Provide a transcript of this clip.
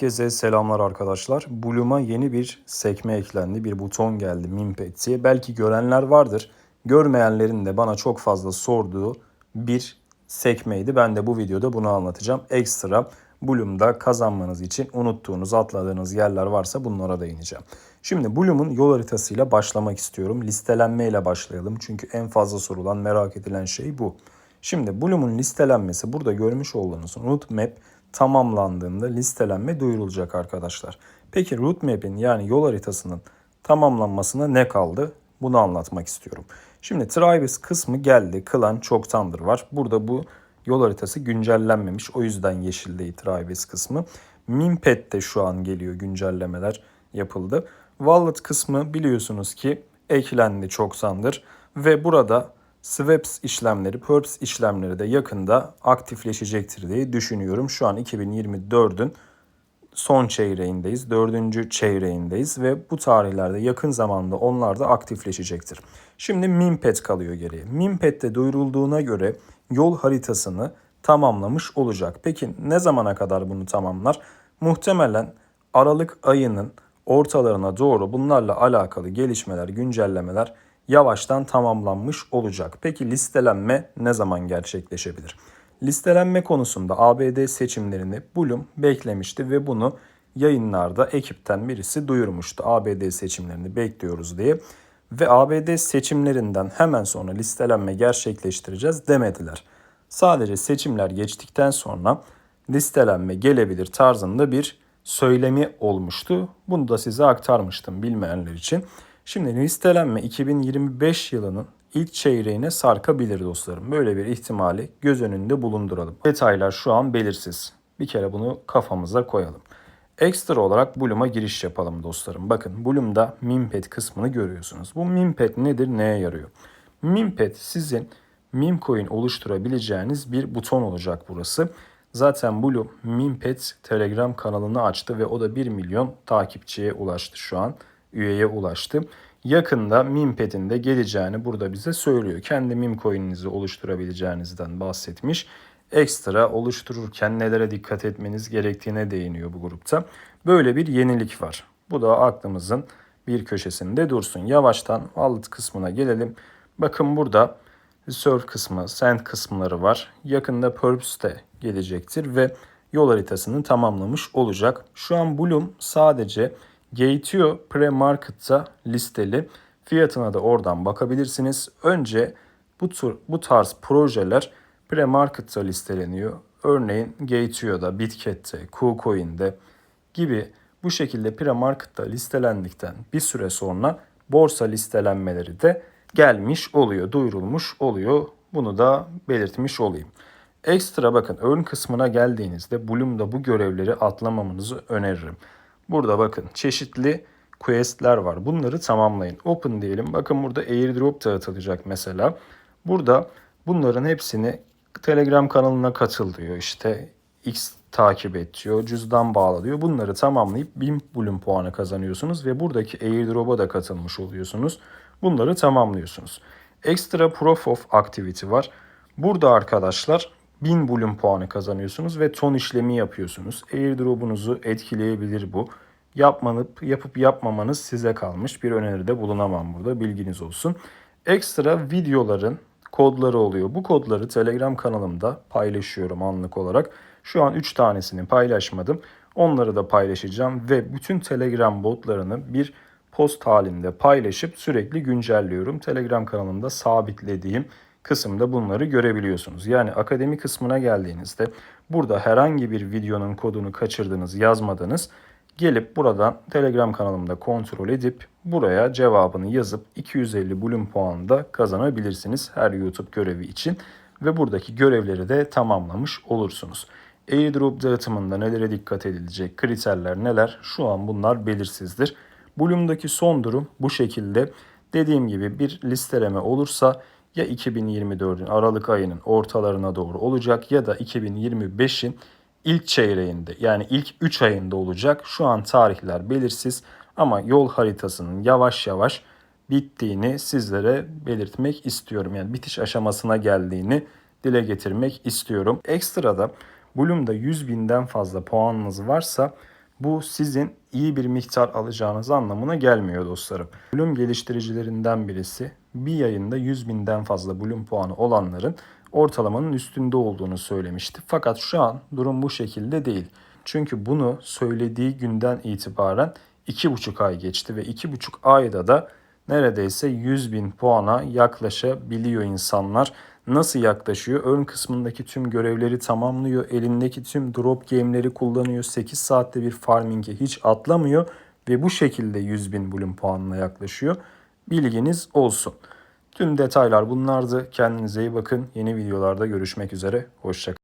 Herkese selamlar arkadaşlar. Bloom'a yeni bir sekme eklendi. Bir buton geldi Mimpet. Belki görenler vardır. Görmeyenlerin de bana çok fazla sorduğu bir sekmeydi. Ben de bu videoda bunu anlatacağım. Ekstra Bloom'da kazanmanız için unuttuğunuz, atladığınız yerler varsa bunlara değineceğim. Şimdi Bloom'un yol haritasıyla başlamak istiyorum. Listelenmeyle başlayalım. Çünkü en fazla sorulan, merak edilen şey bu. Şimdi Bloom'un listelenmesi burada görmüş olduğunuz route map tamamlandığında listelenme duyurulacak arkadaşlar. Peki route map'in yani yol haritasının tamamlanmasına ne kaldı? Bunu anlatmak istiyorum. Şimdi Travis kısmı geldi. Klan çoktandır var. Burada bu yol haritası güncellenmemiş. O yüzden yeşil değil Travis kısmı. Mimpet'te şu an geliyor güncellemeler yapıldı. Wallet kısmı biliyorsunuz ki eklendi çoktandır. Ve burada Swaps işlemleri, Perps işlemleri de yakında aktifleşecektir diye düşünüyorum. Şu an 2024'ün son çeyreğindeyiz, dördüncü çeyreğindeyiz ve bu tarihlerde yakın zamanda onlar da aktifleşecektir. Şimdi Mimpet kalıyor geriye. Mimpet'te duyurulduğuna göre yol haritasını tamamlamış olacak. Peki ne zamana kadar bunu tamamlar? Muhtemelen Aralık ayının ortalarına doğru bunlarla alakalı gelişmeler, güncellemeler yavaştan tamamlanmış olacak. Peki listelenme ne zaman gerçekleşebilir? Listelenme konusunda ABD seçimlerini Bloom beklemişti ve bunu yayınlarda ekipten birisi duyurmuştu. ABD seçimlerini bekliyoruz diye. Ve ABD seçimlerinden hemen sonra listelenme gerçekleştireceğiz demediler. Sadece seçimler geçtikten sonra listelenme gelebilir tarzında bir söylemi olmuştu. Bunu da size aktarmıştım bilmeyenler için. Şimdi listelenme 2025 yılının ilk çeyreğine sarkabilir dostlarım. Böyle bir ihtimali göz önünde bulunduralım. Detaylar şu an belirsiz. Bir kere bunu kafamıza koyalım. Ekstra olarak Bloom'a giriş yapalım dostlarım. Bakın Bloom'da Mimpet kısmını görüyorsunuz. Bu Mimpet nedir, neye yarıyor? Mimpet sizin meme coin oluşturabileceğiniz bir buton olacak burası. Zaten Bloom Mimpet Telegram kanalını açtı ve o da 1 milyon takipçiye ulaştı şu an. Üyeye ulaştı. Yakında Mimpet'in de geleceğini burada bize söylüyor. Kendi meme coin'inizi oluşturabileceğinizden bahsetmiş. Ekstra oluştururken nelere dikkat etmeniz gerektiğine değiniyor bu grupta. Böyle bir yenilik var. Bu da aklımızın bir köşesinde dursun. Yavaştan wallet kısmına gelelim. Bakın burada Reserve kısmı, Send kısımları var. Yakında Purps de gelecektir ve yol haritasını tamamlamış olacak. Şu an Bloom sadece Gateo pre-market'ta listeli. Fiyatına da oradan bakabilirsiniz. Önce bu tür bu tarz projeler pre-market'ta listeleniyor. Örneğin Gateo'da, Bitket'te, KuCoin'de gibi bu şekilde pre-market'ta listelendikten bir süre sonra borsa listelenmeleri de gelmiş oluyor, duyurulmuş oluyor. Bunu da belirtmiş olayım. Ekstra bakın ön kısmına geldiğinizde Bloom'da bu görevleri atlamamanızı öneririm. Burada bakın çeşitli questler var. Bunları tamamlayın. Open diyelim. Bakın burada airdrop dağıtılacak mesela. Burada bunların hepsini Telegram kanalına katıl diyor. İşte X takip et diyor. Cüzdan bağla diyor. Bunları tamamlayıp 1000 Bloom puanı kazanıyorsunuz ve buradaki airdrop'a da katılmış oluyorsunuz. Bunları tamamlıyorsunuz. Extra Proof of Activity var. Burada arkadaşlar 1000 Bloom puanı kazanıyorsunuz ve ton işlemi yapıyorsunuz. Airdrop'unuzu etkileyebilir bu. Yapmanıp yapıp yapmamanız size kalmış. Bir öneride bulunamam burada. Bilginiz olsun. Ekstra videoların kodları oluyor. Bu kodları Telegram kanalımda paylaşıyorum anlık olarak. Şu an 3 tanesini paylaşmadım. Onları da paylaşacağım ve bütün Telegram botlarını bir post halinde paylaşıp sürekli güncelliyorum. Telegram kanalımda sabitlediğim kısımda bunları görebiliyorsunuz. Yani akademi kısmına geldiğinizde burada herhangi bir videonun kodunu kaçırdınız, yazmadınız. Gelip buradan Telegram kanalımda kontrol edip buraya cevabını yazıp 250 Bloom puanı da kazanabilirsiniz her YouTube görevi için. Ve buradaki görevleri de tamamlamış olursunuz. Airdrop dağıtımında nelere dikkat edilecek, kriterler neler şu an bunlar belirsizdir. Bloom'daki son durum bu şekilde. Dediğim gibi bir listeleme olursa ya 2024'ün Aralık ayının ortalarına doğru olacak ya da 2025'in ilk çeyreğinde yani ilk 3 ayında olacak. Şu an tarihler belirsiz ama yol haritasının yavaş yavaş bittiğini sizlere belirtmek istiyorum. Yani bitiş aşamasına geldiğini dile getirmek istiyorum. Ekstrada Bloom'da 100 binden fazla puanınız varsa Bu sizin iyi bir miktar alacağınız anlamına gelmiyor dostlarım. Bloom geliştiricilerinden birisi bir yayında 100 binden fazla Bloom puanı olanların ortalamanın üstünde olduğunu söylemişti. Fakat şu an durum bu şekilde değil. Çünkü bunu söylediği günden itibaren 2,5 ay geçti ve 2,5 ayda da neredeyse 100 bin puana yaklaşabiliyor insanlar. Nasıl yaklaşıyor? Ön kısmındaki tüm görevleri tamamlıyor. Elindeki tüm drop game'leri kullanıyor. 8 saatte bir farming'e hiç atlamıyor. Ve bu şekilde 100 bin bloom puanına yaklaşıyor. Bilginiz olsun. Tüm detaylar bunlardı. Kendinize iyi bakın. Yeni videolarda görüşmek üzere. Hoşçakalın.